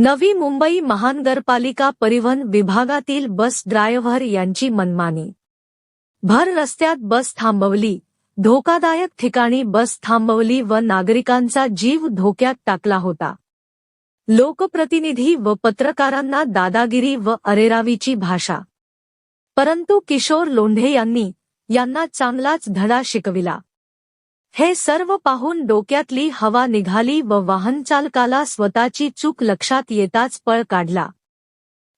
नवी मुंबई महानगरपालिका परिवहन विभागातील बस ड्रायव्हर यांची मनमानी. भर रस्त्यात बस थांबवली. धोकादायक ठिकाणी बस थांबवली व नागरिकांचा जीव धोक्यात टाकला होता. लोकप्रतिनिधी व पत्रकारांना दादागिरी व अरेरावीची भाषा. परंतु किशोर लोंढे यांनी यांना चांगलाच धडा शिकविला. हे सर्व पाहून डोक्यातली हवा निघाली व वाहनचालकाला स्वतःची चूक लक्षात येताच पळ काढला.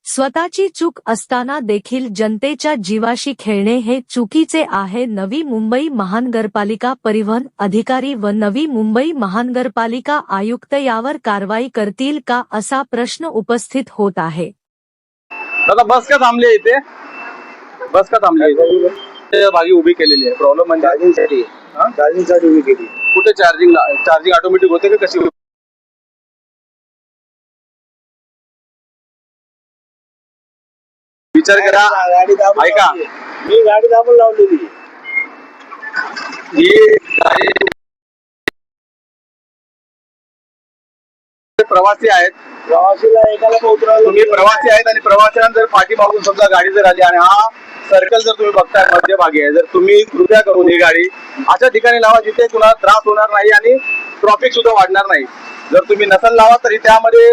स्वतःची चूक असताना देखील जनतेच्या जीवाशी खेळणे हे चुकीचे आहे नवी मुंबई महानगरपालिका परिवहन अधिकारी व नवी मुंबई महानगरपालिका आयुक्त यावर कारवाई करतील का असा प्रश्न उपस्थित होत आहे. दादा बस का थांबली इथे? बस का थांबली भागी उभी केलेली आहे. प्रॉब्लेम म्हणजे चार्जिंगसाठी उभी केली कुठे चार्जिंग चार्जिंग ऑटोमॅटिक होते का कशी विचार करा. गाडी दाबून ऐका. लावली. मी गाडी दाबून लावलेली ही गाडी प्रवासी आहेत. प्रवासीला एकाला उतरवलं तुम्ही प्रवासी आहेत आणि प्रवाशांना जर पाठीमागून समजा गाडी जर आली आणि हा सर्कल जर तुम्ही बघताय मध्यभागी आहे जर तुम्ही कृपया करून ही गाडी अशा ठिकाणी लावा जिथे कुणाला त्रास होणार नाही आणि ट्रॉफिक सुद्धा वाढणार नाही. जर तुम्ही नसल लावा तरी त्यामध्ये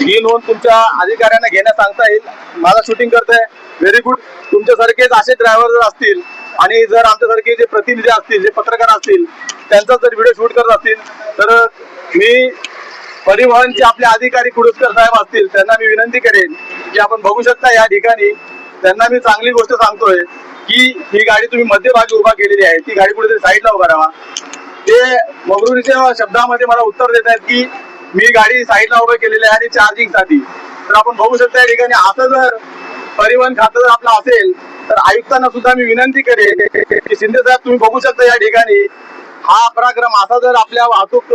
ही नोंद तुमच्या अधिकाऱ्यांना घेण्यास सांगता येईल. मला शूटिंग करताय. व्हेरी गुड तुमच्यासारखेच असे ड्रायव्हर जर असतील आणि जर आमच्यासारखे जे प्रतिनिधी असतील जे पत्रकार असतील त्यांचा जर व्हिडिओ शूट करत असतील तर मी परिवहनचे आपले अधिकारी कुडुसकर साहेब असतील त्यांना मी विनंती करेन की आपण बघू शकता या ठिकाणी त्यांना मी चांगली गोष्ट सांगतोय की ही गाडी तुम्ही मध्यभागी उभा केलेली आहे. ती गाडी कुठेतरी साईडला उभा राहा. ते मगरुरीच्या शब्दामध्ये मला उत्तर देत आहेत की मी गाडी साईडला उभं केलेली आहे आणि चार्जिंगसाठी तर आपण बघू शकता या ठिकाणी असं जर परिवहन खातं जर आपलं असेल तर आयुक्तांना सुद्धा मी विनंती करेन की शिंदे साहेब तुम्ही बघू शकता या ठिकाणी हा पराक्रम असा जर आपल्या वाहतूक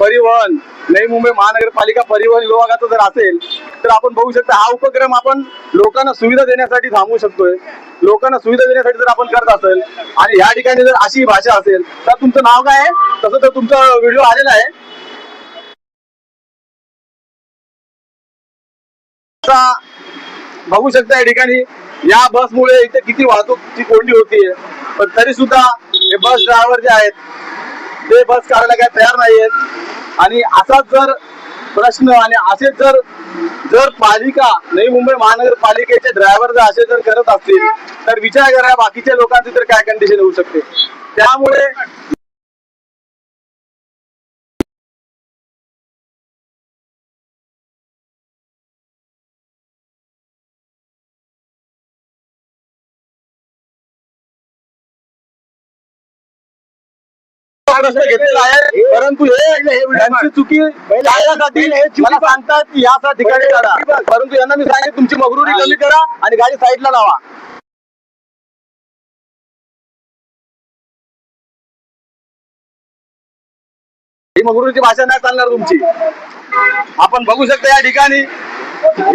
परिवहन नवी मुंबई महानगरपालिका परिवहन विभागाचा जर असेल तर आपण बघू शकता हा उपक्रम आपण लोकांना सुविधा देण्यासाठी थांबवू शकतोय. लोकांना सुविधा देण्यासाठी जर आपण करत असेल आणि या ठिकाणी जर अशी भाषा असेल तर तुमचं नाव काय आहे? तसं तर तुमचा व्हिडिओ आलेला आहे. बघू शकता या ठिकाणी या बसमुळे इथे किती वाहतूकची कोंडी होतीये. पण तरी सुद्धा हे बस ड्रायव्हर जे आहेत ते बस काढायला काय तयार नाहीयेत. आणि असाच जर प्रश्न आणि असेच जर जर पालिका नवी मुंबई महानगरपालिकेचे ड्रायव्हर जर असे जर करत असतील तर विचार करा बाकीच्या लोकांची तर काय कंडिशन होऊ शकते. त्यामुळे प्रश्न घेतलेला आहे. परंतु हे चुकी मला सांगतात की या ठिकाणी करा परंतु यांना मी सांगितलं तुमची मगरुरी कमी करा आणि गाडी साईडला लावा. ही मगरुरीची भाषा नाही चालणार तुमची. आपण बघू शकता या ठिकाणी.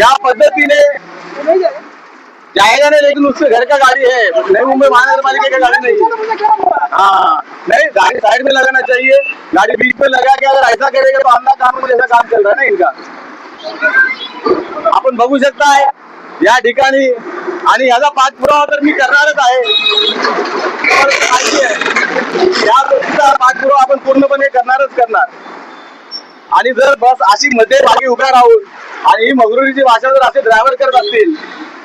या पद्धतीने जाएगा नहीं लेकिन उसके घर का गाड़ी है। नई मुंबई महानगर पालिका का गाड़ी नहीं। हाँ। नहीं गाड़ी साइड में लगाना चाहिए। गाड़ी बीच में लगा के अगर ऐसा करेगा तो अन्ना काम जैसा काम चल रहा है ना इनका? आपण बघू शकताय या ठिकाणी आणि याचा पाठपुरावा तर मी करणारच आहे. या गोष्टीचा पाठपुरावा आपण पूर्णपणे करणारच करणार. आणि जर बस अशी मध्ये मागे उभ्या राहून आणि ही मगरुरीची भाषा जर असे ड्रायव्हर करत असतील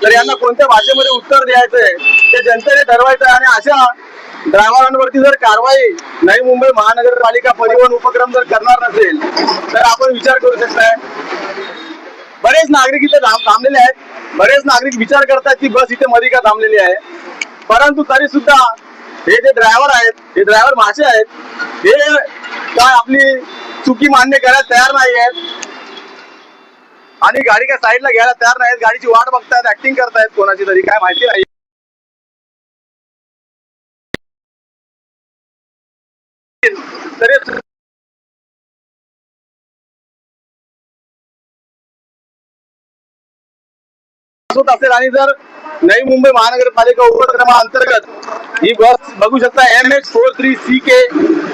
तर यांना कोणत्या भाषेमध्ये उत्तर द्यायचंय ते जनतेने ठरवायचं आणि अशा ड्रायव्हरांवरती जर कारवाई नवी मुंबई महानगरपालिका परिवहन उपक्रम जर करणार नसेल तर आपण विचार करू शकताय. बरेच नागरिक इथे थांबलेले आहेत. बरेच नागरिक विचार करतात की बस इथे मध्ये का थांबलेली आहे. परंतु तरी सुद्धा हे जे ड्रायव्हर आहेत हे ड्रायव्हर भाषे आहेत हे काय आपली चुकी मान्य करायला तयार नाही आहेत आणि गाडी काय साईडला घ्यायला तयार नाहीत. गाडीची वाट बघतायत ऍक्टिंग करतायत कोणाची तरी काय माहिती नाही. तरी होत असेल आणि जर नवी मुंबई महानगरपालिका उपक्रमाअंतर्गत ही बस बघू शकता. M H four three C K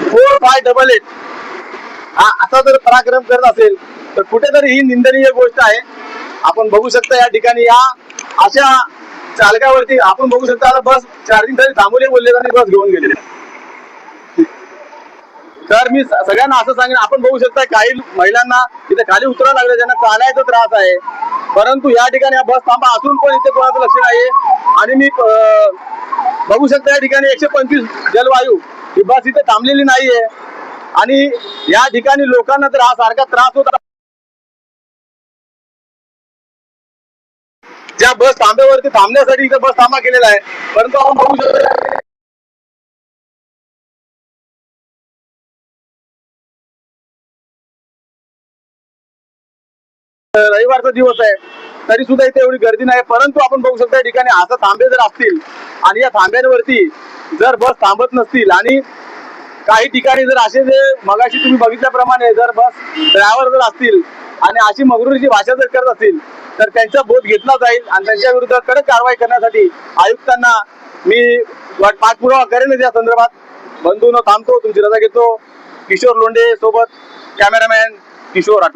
four five double eight हा असा जर पराक्रम करत असेल तर कुठेतरी ही निंदनीय गोष्ट आहे. आपण बघू शकता या ठिकाणी या अशा चालकावरती आपण बघू शकता आता बस चार्जिंग तरी थांबवले बोलले आणि बस घेऊन गेले तर मी सगळ्यांना असं सांगेन आपण बघू शकता काही महिलांना इथे खाली उतरावं लागलं ज्यांना चालायचा त्रास आहे. परंतु या ठिकाणी हा बस थांबा असून पण इथे कोणाचं लक्ष नाहीये. आणि मी बघू शकता या ठिकाणी एकशे पंचवीस जलवायू ही बस इथे थांबलेली नाहीये. आणि या ठिकाणी लोकांना तर हा सारखा त्रास होता या बस थांब्यावरती थांबण्यासाठी इथे बस थांबा केलेला आहे. परंतु आपण बघू शकतो रविवारचा दिवस आहे. तरी सुद्धा इथे एवढी गर्दी नाही. परंतु आपण बघू शकता या ठिकाणी असं थांबे जर असतील आणि या थांब्यांवरती जर बस थांबत नसतील आणि काही ठिकाणी जर असे जे मगाशी तुम्ही बघितल्याप्रमाणे जर बस ड्रायव्हर जर असतील आणि अशी मगरुरीची भाषा जर करत असतील तर त्यांचा बोध घेतला जाईल आणि त्यांच्या विरुद्ध कडक कारवाई करण्यासाठी आयुक्तांना मी वाट- पाठपुरावा करेनच या संदर्भात. बंधून थांबतो तुमची रजा घेतो. किशोर लोंढे सोबत कॅमेरामॅन किशोर राठोड.